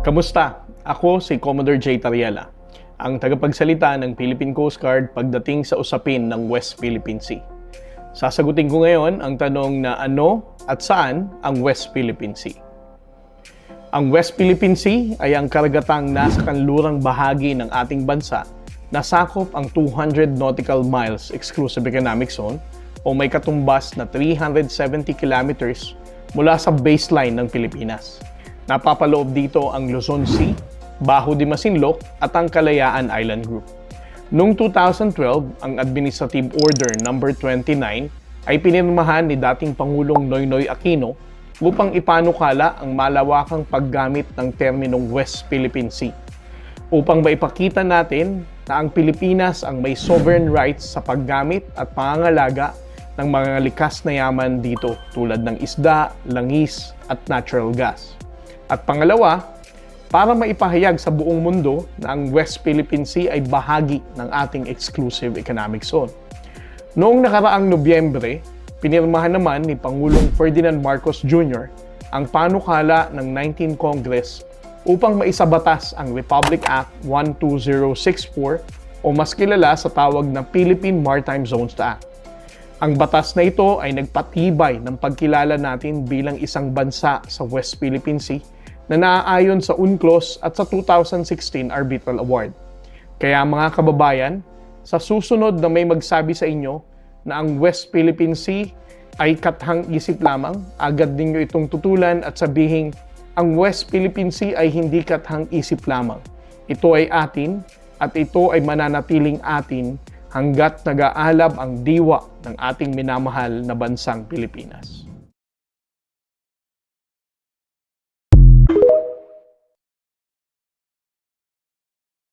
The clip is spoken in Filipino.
Kamusta? Ako si Commodore J. Tariela, ang tagapagsalita ng Philippine Coast Guard pagdating sa usapin ng West Philippine Sea. Sasagutin ko ngayon ang tanong na ano at saan ang West Philippine Sea. Ang West Philippine Sea ay ang karagatang nasa kanlurang bahagi ng ating bansa na sakop ang 200 nautical miles exclusive economic zone o may katumbas na 370 kilometers mula sa baseline ng Pilipinas. Napapaloob dito ang Luzon Sea, Baho de Masinloc at ang Kalayaan Island Group. Noong 2012, ang Administrative Order No. 29 ay pinirmahan ni dating Pangulong Noynoy Aquino upang ipanukala ang malawakang paggamit ng terminong West Philippine Sea upang maipakita natin na ang Pilipinas ang may sovereign rights sa paggamit at pangangalaga ng mga likas na yaman dito tulad ng isda, langis at natural gas. At pangalawa, para maipahayag sa buong mundo na ang West Philippine Sea ay bahagi ng ating exclusive economic zone. Noong nakaraang Nobyembre, pinirmahan naman ni Pangulong Ferdinand Marcos Jr. ang panukala ng 19 Congress upang maisabatas ang Republic Act 12064 o mas kilala sa tawag na Philippine Maritime Zones Act. Ang batas na ito ay nagpatibay ng pagkilala natin bilang isang bansa sa West Philippine Sea na naaayon sa UNCLOS at sa 2016 Arbitral Award. Kaya mga kababayan, sa susunod na may magsabi sa inyo na ang West Philippine Sea ay kathang isip lamang, agad ninyo itong tutulan at sabihin, ang West Philippine Sea ay hindi kathang isip lamang. Ito ay atin at ito ay mananatiling atin hanggat nag-aalab ang diwa ng ating minamahal na bansang Pilipinas.